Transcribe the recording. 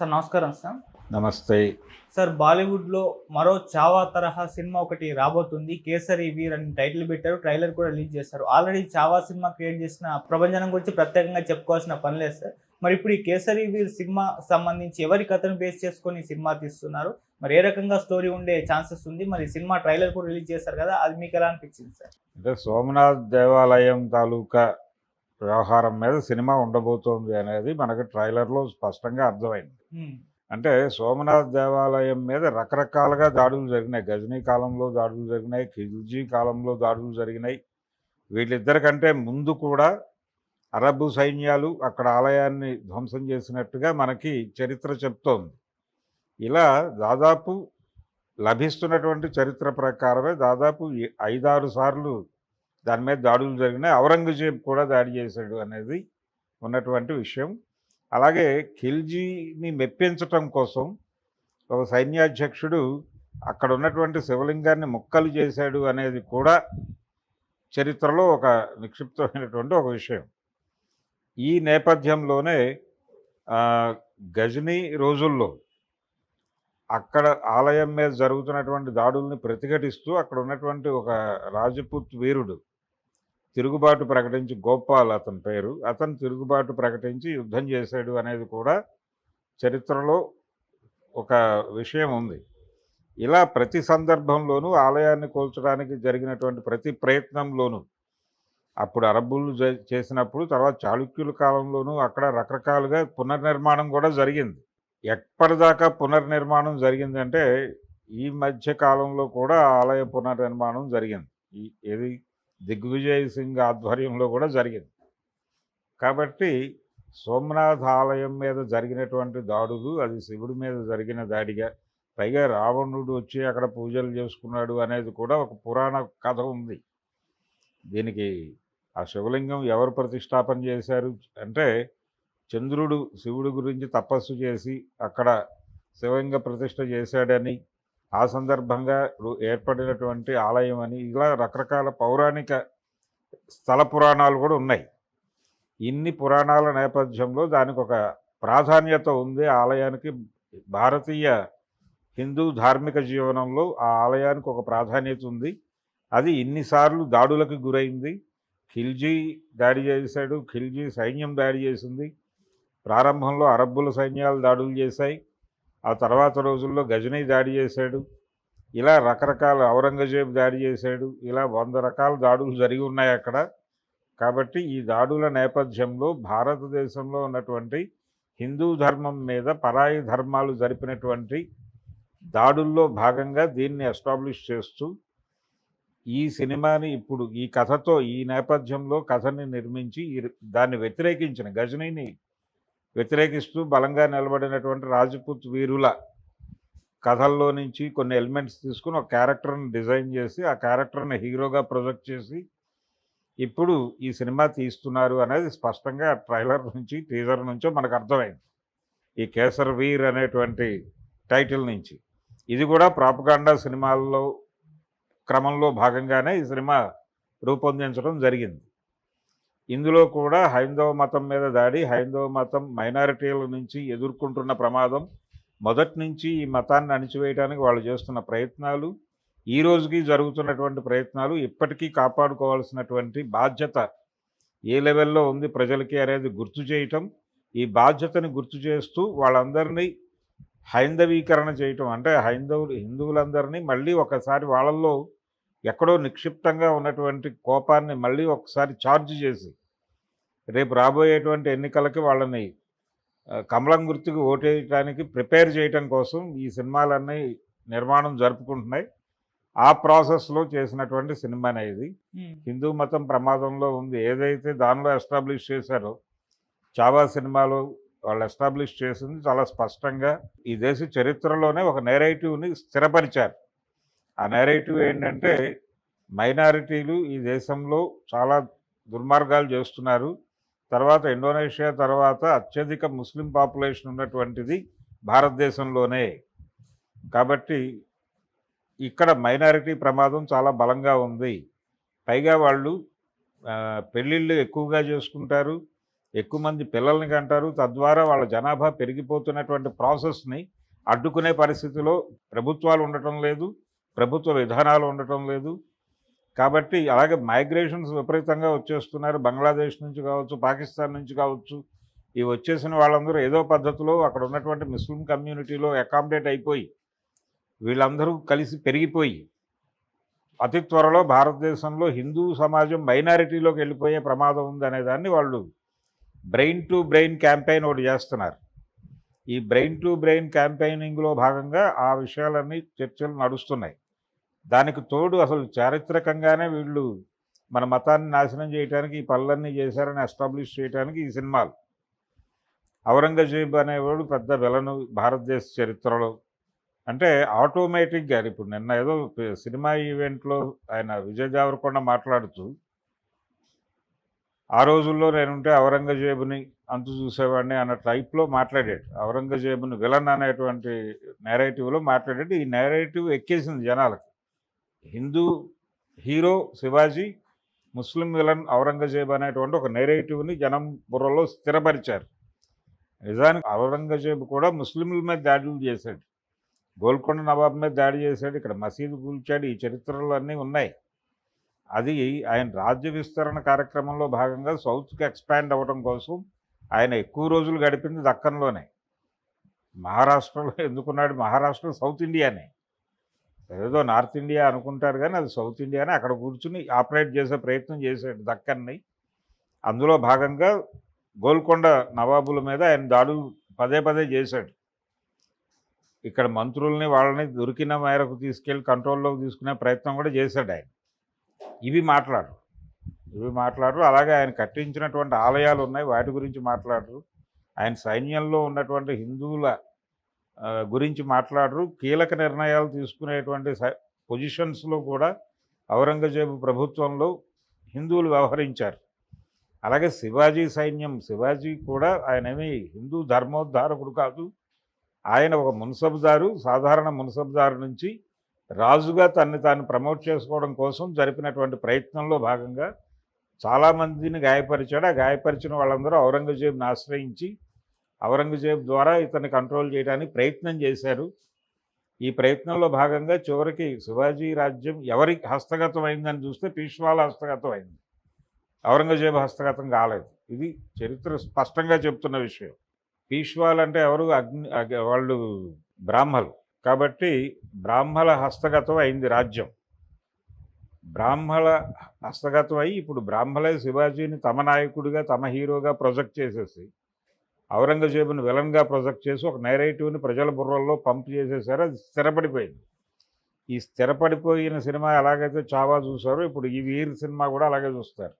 Sir నమస్కారం sir. నమస్తే. Sir బాలీవుడ్లో మరో చావా తరహా సినిమా ఒకటి రాబోతుంది. కేసరి వీర్ అని టైటిల్ పెట్టారు ట్రైలర్ కూడా రిలీజ్ చేశారు. ఆల్రెడీ చావా సినిమా క్రియేట్ చేసిన ప్రభంజనం గురించి ప్రత్యేకంగా చెప్పుకోవాల్సిన పని లేదు సార్. మరి ఇప్పుడు ఈ కేసరి వీర్ సినిమా సంబంధించి ఎవరి కథను బేస్ చేసుకొని సినిమా తీస్తున్నారు? మరి ఏ రకంగా స్టోరీ ఉండే ఛాన్సెస్ ఉంది? మరి సినిమా ట్రైలర్ కూడా రిలీజ్ చేశారు కదా అది మీకు ఎలా అనిపించింది సార్? అంటే సోమనాథ్ దేవాలయం తాలూకా వ్యవహారం మీద సినిమా ఉండబోతోంది అనేది మనకు ట్రైలర్లో స్పష్టంగా అర్థమైంది. అంటే సోమనాథ్ దేవాలయం మీద రకరకాలుగా దాడులు జరిగినాయి. గజనీ కాలంలో దాడులు జరిగినాయి. ఖిల్జీ కాలంలో దాడులు జరిగినాయి. వీళ్ళిద్దరికంటే ముందు కూడా అరబ్ సైన్యాలు అక్కడ ఆలయాన్ని ధ్వంసం చేసినట్టుగా మనకి చరిత్ర చెప్తోంది. ఇలా దాదాపు లభిస్తున్నటువంటి చరిత్ర ప్రకారమే దాదాపు ఐదారు సార్లు దాని మీద దాడులు జరిగినాయి. ఔరంగజేబ్ కూడా దాడి చేశాడు అనేది ఉన్నటువంటి విషయం. అలాగే ఖిల్జీని మెప్పించటం కోసం ఒక సైన్యాధ్యక్షుడు అక్కడ ఉన్నటువంటి శివలింగాన్ని ముక్కలు చేశాడు అనేది కూడా చరిత్రలో ఒక నిక్షిప్తమైనటువంటి ఒక విషయం. ఈ నేపథ్యంలోనే గజనీ రోజుల్లో అక్కడ ఆలయం మీద జరుగుతున్నటువంటి దాడుల్ని ప్రతిఘటిస్తూ అక్కడ ఉన్నటువంటి ఒక రాజపుత్ వీరుడు తిరుగుబాటు ప్రకటించి గోపాల్ అతని పేరు. అతను తిరుగుబాటు ప్రకటించి యుద్ధం చేశాడు అనేది కూడా చరిత్రలో ఒక విషయం ఉంది. ఇలా ప్రతి సందర్భంలోనూ ఆలయాన్ని కూల్చడానికి జరిగినటువంటి ప్రతి ప్రయత్నంలోనూ అప్పుడు అరబ్బులు చేసినప్పుడు తర్వాత చాళుక్యుల కాలంలోనూ అక్కడ రకరకాలుగా పునర్నిర్మాణం కూడా జరిగింది. ఎప్పటిదాకా పునర్నిర్మాణం జరిగిందంటే ఈ మధ్య కాలంలో కూడా ఆలయ పునర్నిర్మాణం జరిగింది. ఈ ఏది దిగ్విజయ్ సింగ్ ఆధ్వర్యంలో కూడా జరిగింది. కాబట్టి సోమనాథ్ ఆలయం మీద జరిగినటువంటి దాడులు అది శివుడి మీద జరిగిన దాడిగా పైగా రావణుడు వచ్చి అక్కడ పూజలు చేసుకున్నాడు అనేది కూడా ఒక పురాణ కథ ఉంది. దీనికి ఆ శివలింగం ఎవరు ప్రతిష్టాపన చేశారు అంటే చంద్రుడు శివుడి గురించి తపస్సు చేసి అక్కడ శివలింగ ప్రతిష్ట చేశాడని ఆ సందర్భంగా ఏర్పడినటువంటి ఆలయం అని ఇలా రకరకాల పౌరాణిక స్థల పురాణాలు కూడా ఉన్నాయి. ఇన్ని పురాణాల నేపథ్యంలో దానికి ఒక ప్రాధాన్యత ఉంది ఆలయానికి. భారతీయ హిందూ ధార్మిక జీవనంలో ఆ ఆలయానికి ఒక ప్రాధాన్యత ఉంది. అది ఇన్నిసార్లు దాడులకు గురైంది. ఖిల్జీ దాడి చేశాడు. ఖిల్జీ సైన్యం దాడి చేసింది. ప్రారంభంలో అరబ్బుల సైన్యాలు దాడులు చేశాయి. ఆ తర్వాత రోజుల్లో గజనీ దాడి చేశాడు. ఇలా రకరకాల ఔరంగజేబు దాడి చేశాడు. ఇలా వంద రకాల దాడులు జరిగి ఉన్నాయి అక్కడ. కాబట్టి ఈ దాడుల నేపథ్యంలో భారతదేశంలో ఉన్నటువంటి హిందూ ధర్మం మీద పరాయి ధర్మాలు జరిపినటువంటి దాడుల్లో భాగంగా దీన్ని ఎస్టాబ్లిష్ చేస్తూ ఈ సినిమాని ఇప్పుడు ఈ కథతో ఈ నేపథ్యంలో కథని నిర్మించి ఈ- దాన్ని వ్యతిరేకించిన గజనీని వ్యతిరేకిస్తూ బలంగా నిలబడినటువంటి రాజపుత్ వీరుల కథల్లో నుంచి కొన్ని ఎలిమెంట్స్ తీసుకుని ఒక క్యారెక్టర్ని డిజైన్ చేసి ఆ క్యారెక్టర్ని హీరోగా ప్రొజెక్ట్ చేసి ఇప్పుడు ఈ సినిమా తీస్తున్నారు అనేది స్పష్టంగా ట్రైలర్ నుంచి టీజర్ నుంచో మనకు అర్థమైంది. ఈ కేసర్ వీర్ అనేటువంటి టైటిల్ నుంచి. ఇది కూడా ప్రాపగాండా సినిమాల్లో క్రమంలో భాగంగానే ఈ సినిమా రూపొందించడం జరిగింది. ఇందులో కూడా హైందవ మతం మీద దాడి హైందవ మతం మైనారిటీల నుంచి ఎదుర్కొంటున్న ప్రమాదం మొదటి నుంచి ఈ మతాన్ని అణిచివేయడానికి వాళ్ళు చేస్తున్న ప్రయత్నాలు ఈ రోజుకి జరుగుతున్నటువంటి ప్రయత్నాలు ఇప్పటికీ కాపాడుకోవాల్సినటువంటి బాధ్యత ఏ లెవెల్లో ఉంది ప్రజలకి అనేది గుర్తు చేయటం ఈ బాధ్యతని గుర్తు చేస్తూ వాళ్ళందరినీ హైందవీకరణ చేయటం అంటే హైందవులు హిందువులందరినీ మళ్ళీ ఒకసారి వాళ్ళల్లో ఎక్కడో నిక్షిప్తంగా ఉన్నటువంటి కోపాన్ని మళ్ళీ ఒకసారి ఛార్జ్ చేసి రేపు రాబోయేటువంటి ఎన్నికలకి వాళ్ళని కమలం గుర్తుకు ఓటేయడానికి ప్రిపేర్ చేయటం కోసం ఈ సినిమాలన్నీ నిర్మాణం జరుపుకుంటున్నాయి. ఆ ప్రాసెస్లో చేసినటువంటి సినిమానే ఇది. హ్మ్. హిందూ మతం ప్రమాదంలో ఉంది. ఏదైతే దానిలో ఎస్టాబ్లిష్ చేశారో చావా సినిమాలో వాళ్ళు ఎస్టాబ్లిష్ చేసింది చాలా స్పష్టంగా ఈ దేశ చరిత్రలోనే ఒక నేరేటివ్ని స్థిరపరిచారు. ఆ నేరేటివ్ ఏంటంటే మైనారిటీలు ఈ దేశంలో చాలా దుర్మార్గాలు చేస్తున్నారు. తర్వాత ఇండోనేషియా తర్వాత అత్యధిక ముస్లిం పాపులేషన్ ఉన్నటువంటిది భారతదేశంలోనే. కాబట్టి ఇక్కడ మైనారిటీ ప్రమాదం చాలా బలంగా ఉంది. పైగా వాళ్ళు పెళ్ళిళ్ళు ఎక్కువగా చేసుకుంటారు ఎక్కువ మంది పిల్లల్ని కంటారు. తద్వారా వాళ్ళ జనాభా పెరిగిపోతున్నటువంటి ప్రాసెస్ని అడ్డుకునే పరిస్థితిలో ప్రభుత్వాలు ఉండటం లేదు ప్రభుత్వ విధానాలు ఉండటం లేదు. కాబట్టి అలాగే మైగ్రేషన్స్ విపరీతంగా వచ్చేస్తున్నారు. బంగ్లాదేశ్ నుంచి కావచ్చు పాకిస్తాన్ నుంచి కావచ్చు. ఈ వచ్చేసిన వాళ్ళందరూ ఏదో పద్ధతిలో అక్కడ ఉన్నటువంటి ముస్లిం కమ్యూనిటీలో అకామిడేట్ అయిపోయి వీళ్ళందరూ కలిసి పెరిగిపోయి అతి త్వరలో భారతదేశంలో హిందూ సమాజం మైనారిటీలోకి వెళ్ళిపోయే ప్రమాదం ఉందనే దాన్ని వాళ్ళు బ్రెయిన్ టు బ్రెయిన్ క్యాంపెయిన్ ఒకటి చేస్తున్నారు. ఈ బ్రెయిన్ టు బ్రెయిన్ క్యాంపెయినింగ్లో భాగంగా ఆ విషయాలన్నీ చర్చలు నడుస్తున్నాయి. దానికి తోడు అసలు చారిత్రకంగానే వీళ్ళు మన మతాన్ని నాశనం చేయడానికి ఈ పనులన్నీ చేశారని ఎస్టాబ్లిష్ చేయడానికి ఈ సినిమాలు. ఔరంగజేబ్ అనేవాడు పెద్ద వెలను భారతదేశ చరిత్రలో. అంటే ఆటోమేటిక్గా ఇప్పుడు నిన్న ఏదో సినిమా ఈవెంట్లో ఆయన విజయ్ దేవరకొండ మాట్లాడుతూ ఆ రోజుల్లో నేనుంటే ఔరంగజేబుని అంతు చూసేవాడిని అన్న టైప్లో మాట్లాడాడు. ఔరంగజేబుని విలన్ అనేటువంటి నేరేటివ్లో మాట్లాడాడు. ఈ నేరేటివ్ ఎక్కేసింది జనాలకు. Hindu hero Shivaji Muslim villain Aurangzeb అనేటువంటి ఒక నేరేటివ్ని జనం బుర్రలో స్థిరపరిచారు. నిజానికి ఔరంగజేబు కూడా ముస్లింల మీద దాడులు చేశాడు. గోల్కొండ నవాబ్ మీద దాడి చేశాడు ఇక్కడ మసీదు కూల్చాడు ఈ చరిత్రలు అన్నీ ఉన్నాయి. అది ఆయన రాజ్య విస్తరణ కార్యక్రమంలో భాగంగా సౌత్కి ఎక్స్పాండ్ అవ్వడం కోసం ఆయన ఎక్కువ రోజులు గడిపింది దక్కన్లోనే. మహారాష్ట్రలో ఎందుకున్నాడు? మహారాష్ట్ర సౌత్ ఇండియానే. ఏదో నార్త్ ఇండియా అనుకుంటారు కానీ అది సౌత్ ఇండియానే అక్కడ కూర్చుని ఆపరేట్ చేసే ప్రయత్నం చేశాడు దక్కన్ని. అందులో భాగంగా గోల్కొండ నవాబుల మీద ఆయన దాడులు పదే పదే చేశాడు. ఇక్కడ మంత్రుల్ని వాళ్ళని దొరికిన మేరకు తీసుకెళ్ళి కంట్రోల్లోకి తీసుకునే ప్రయత్నం కూడా చేశాడు ఆయన. ఇవి మాట్లాడరు. ఇవి మాట్లాడరు. అలాగే ఆయన కట్టించినటువంటి ఆలయాలు ఉన్నాయి. వాటి గురించి మాట్లాడరు. ఆయన సైన్యంలో ఉన్నటువంటి హిందువుల గురించి మాట్లాడరు. కీలక నిర్ణయాలు తీసుకునేటువంటి స- పొజిషన్స్లో కూడా ఔరంగజేబు ప్రభుత్వంలో హిందువులు వ్యవహరించారు. అలాగే శివాజీ సైన్యం శివాజీ కూడా ఆయన ఏమి హిందూ ధర్మోద్ధారకుడు కాదు. ఆయన ఒక మున్సబ్దారు సాధారణ మున్సబ్దారు నుంచి రాజుగా తన్ని తాను ప్రమోట్ చేసుకోవడం కోసం జరిపినటువంటి ప్రయత్నంలో భాగంగా చాలామందిని గాయపరిచాడు. ఆ గాయపరిచిన వాళ్ళందరూ ఔరంగజేబుని ఆశ్రయించి ఔరంగజేబ్ ద్వారా ఇతన్ని కంట్రోల్ చేయడానికి ప్రయత్నం చేశారు. ఈ ప్రయత్నంలో భాగంగా చివరికి శివాజీ రాజ్యం ఎవరి హస్తగతం అయిందని చూస్తే పీష్వాల హస్తగతం అయింది. ఔరంగజేబు హస్తగతం కాలేదు. ఇది చరిత్ర స్పష్టంగా చెప్తున్న విషయం. పీష్వాలు అంటే ఎవరు? అగ్ని వాళ్ళు బ్రాహ్మలు. కాబట్టి బ్రాహ్మల హస్తగతం అయింది రాజ్యం. బ్రాహ్మల హస్తగతం అయి ఇప్పుడు బ్రాహ్మలే శివాజీని తమ నాయకుడిగా తమ హీరోగా ప్రొజెక్ట్ చేసేసి ఔరంగజేబుని విలన్గా ప్రొజెక్ట్ చేసి ఒక నైరేటివ్ని ప్రజల బుర్రల్లో పంప్ చేసేసారు. అది స్థిరపడిపోయింది. ఈ స్థిరపడిపోయిన సినిమా ఎలాగైతే చావా చూసారో ఇప్పుడు ఈ వీర్ సినిమా కూడా అలాగే చూస్తారు.